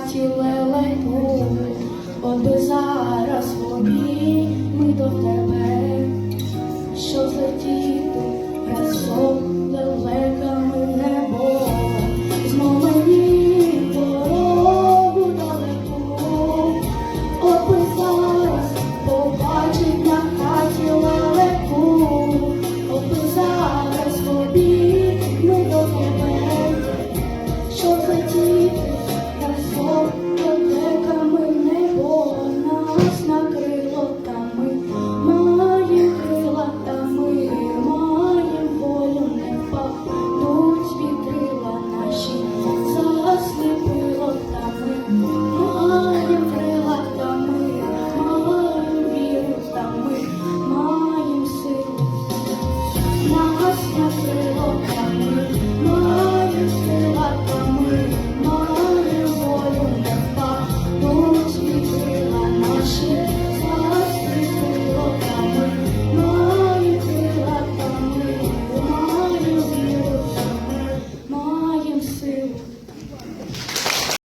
хаті лелей, От би зараз в ми до тебе.